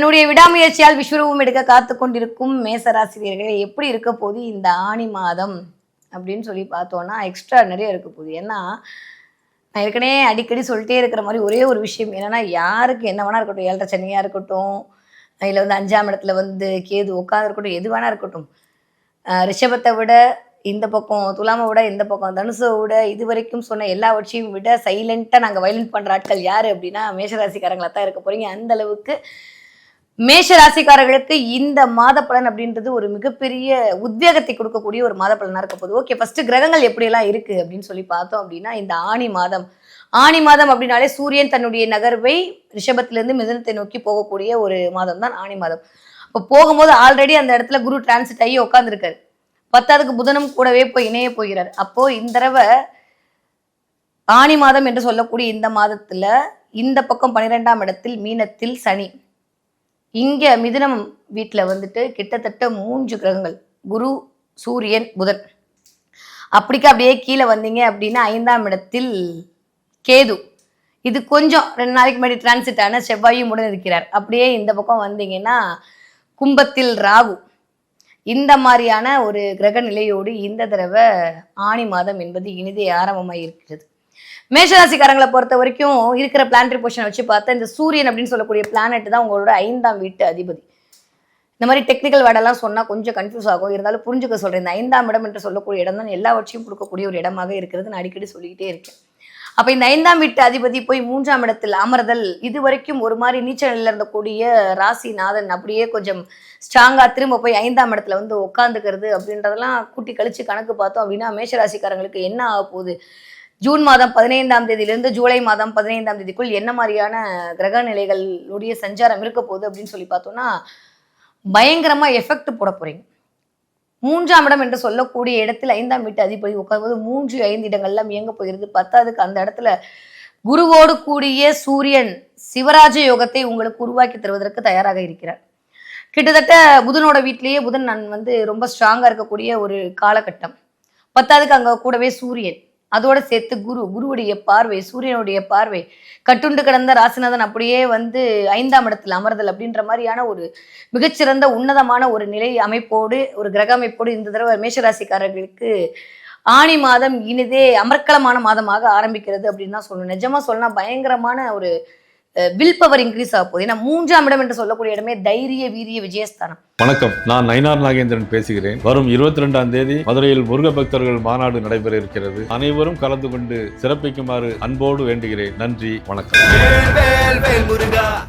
தன்னுடைய விடாமுயற்சியால் விஸ்வரூபம் எடுக்க காத்து கொண்டிருக்கும் மேசராசிரியர்களே எப்படி இருக்க போகுது இந்த ஆணி மாதம்? அப்படின்னு சொல்லி பார்த்தோன்னா எக்ஸ்ட்ரா நிறைய இருக்க போகுது. ஏன்னா நான் ஏற்கனவே அடிக்கடி சொல்லிட்டே இருக்கிற மாதிரி ஒரே ஒரு விஷயம் என்னன்னா யாருக்கு என்ன வேணா இருக்கட்டும். ஏழரை சனியாக இருக்கட்டும் இல்லை வந்து அஞ்சாம் இடத்துல வந்து கேது உட்காந்து இருக்கட்டும் எது வேணா இருக்கட்டும். ரிஷபத்தை விட இந்த பக்கம் துலாமை விட இந்த பக்கம் தனுசை விட இது வரைக்கும் சொன்ன எல்லாவற்றையும் விட சைலண்ட்டாக நாங்கள் வயலண்ட் பண்ணுற ஆட்கள் யார் அப்படின்னா மேஷராசிக்காரங்களாக தான் இருக்க போகிறீங்க அந்த அளவுக்கு மேஷ ராசிக்காரர்களுக்கு இந்த மாத பலன் அப்படின்றது ஒரு மிகப்பெரிய உத்வேகத்தை கொடுக்கக்கூடிய ஒரு மாத பலனா இருக்க போகுது. ஓகே ஃபர்ஸ்ட் கிரகங்கள் எப்படியெல்லாம் இருக்கு அப்படின்னு சொல்லி பார்த்தோம் அப்படின்னா இந்த ஆணி மாதம். ஆணி மாதம் அப்படின்னாலே சூரியன் தன்னுடைய நகர்வை ரிஷபத்திலிருந்து மிதனத்தை நோக்கி போகக்கூடிய ஒரு மாதம் தான் ஆணி மாதம். இப்போ போகும்போது ஆல்ரெடி அந்த இடத்துல குரு டிரான்சிட் ஆகி உட்காந்துருக்காரு பத்தாவதுக்கு புதனும் கூடவே போய் இணைய போகிறார். அப்போ இந்த தடவை ஆணி மாதம் என்று சொல்லக்கூடிய இந்த மாதத்துல இந்த பக்கம் பன்னிரெண்டாம் இடத்தில் மீனத்தில் சனி. இங்க மிதுனம் வீட்டில் வந்துட்டு கிட்டத்தட்ட மூன்று கிரகங்கள். குரு சூரியன் புதன். அப்படிக்கு அப்படியே கீழே வந்தீங்க அப்படின்னா ஐந்தாம் இடத்தில் கேது. இது கொஞ்சம் ரெண்டு நாளைக்கு முன்னாடி டிரான்சிட் ஆன செவ்வாயும் உடன் இருக்கிறார். அப்படியே இந்த பக்கம் வந்தீங்கன்னா கும்பத்தில் ராகு. இந்த மாதிரியான ஒரு கிரக நிலையோடு இந்த தடவை ஆணி மாதம் என்பது இனிதே ஆரம்பமாக இருக்கிறது மேஷராசிக்காரங்களை பொறுத்த வரைக்கும் இருக்கிற பிளானட்ரி பொசிஷன் வச்சு பார்த்தா இந்த சூரியன் அப்படின்னு சொல்லக்கூடிய பிளானட் தான் உங்களோட ஐந்தாம் வீட்டு அதிபதி. இந்த மாதிரி டெக்னிக்கல் வேர்டெல்லாம் சொன்னால் கொஞ்சம் கன்ஃபியூஸ் ஆகும். இருந்தாலும் புரிஞ்சுக்க சொல்கிறேன் இந்த ஐந்தாம் இடம் என்று சொல்லக்கூடிய இடம் தான் எல்லாவற்றையும் கொடுக்கக்கூடிய ஒரு இடமாக இருக்கிறது நான் அடிக்கடி சொல்லிக்கிட்டே இருக்கேன். அப்போ இந்த ஐந்தாம் வீட்டு அதிபதி போய் மூன்றாம் இடத்தில் அமர்தல் இது வரைக்கும் ஒரு மாதிரி நீச்சல் நிலையில இருந்தக்கூடிய ராசிநாதன் அப்படியே கொஞ்சம் ஸ்ட்ராங்காக திரும்ப போய் ஐந்தாம் இடத்துல வந்து உட்காந்துக்கிறது அப்படின்றதெல்லாம் கூட்டி கழிச்சு கணக்கு பார்த்தோம் அப்படின்னா மேஷராசிக்காரங்களுக்கு என்ன ஆக போகுது? ஜூன் மாதம் பதினைந்தாம் தேதியிலிருந்து ஜூலை மாதம் பதினைந்தாம் தேதிக்குள் என்ன மாதிரியான கிரக நிலைகளுடைய சஞ்சாரம் இருக்க போகுது அப்படின்னு சொல்லி பார்த்தோம்னா பயங்கரமாக எஃபெக்ட் போட போறீங்க. மூன்றாம் இடம் என்று சொல்லக்கூடிய இடத்தில் ஐந்தாம் வீட்டு அதிபதி உட்காரும்போது மூன்று ஐந்து இடங்கள்லாம் இயங்க போகிறது. பத்தாவதுக்கு அந்த இடத்துல குருவோடு கூடிய சூரியன் சிவராஜ யோகத்தை உங்களுக்கு உருவாக்கி தருவதற்கு தயாராக இருக்கிறார். கிட்டத்தட்ட புதனோட வீட்டிலேயே புதன் நான் வந்து ரொம்ப ஸ்ட்ராங்காக இருக்கக்கூடிய ஒரு காலகட்டம். பத்தாவதுக்கு அங்கே கூடவே சூரியன். அதோட சேர்த்து குரு குருவுடைய பார்வை சூரியனுடைய பார்வை கட்டுண்டு கிடந்த ராசிநாதன் அப்படியே வந்து ஐந்தாம் இடத்தில் அமர்தல் அப்படின்ற மாதிரியான ஒரு மிகச்சிறந்த உன்னதமான ஒரு நிலை அமைப்போடு ஒரு கிரக அமைப்போடு இந்த தடவை மேஷராசிக்காரர்களுக்கு ஆணி மாதம் இனிதே அமர்க்கலமான மாதமாக ஆரம்பிக்கிறது அப்படின்னு தான் சொல்லணும். நிஜமா சொல்லனா பயங்கரமான ஒரு வில் பவர் இன்க்ரீஸ் ஆக போகுது. ஏன்னா மூன்றாம் இடம் என்று சொல்லக்கூடிய இடமே தைரிய வீரிய விஜயஸ்தானம். வணக்கம். நான் நயினார் நாகேந்திரன் பேசுகிறேன். வரும் இருபத்தி ரெண்டாம் தேதி மதுரையில் முருக பக்தர்கள் மாநாடு நடைபெற இருக்கிறது. அனைவரும் கலந்து கொண்டு சிறப்பிக்குமாறு அன்போடு வேண்டுகிறேன். நன்றி. வணக்கம்.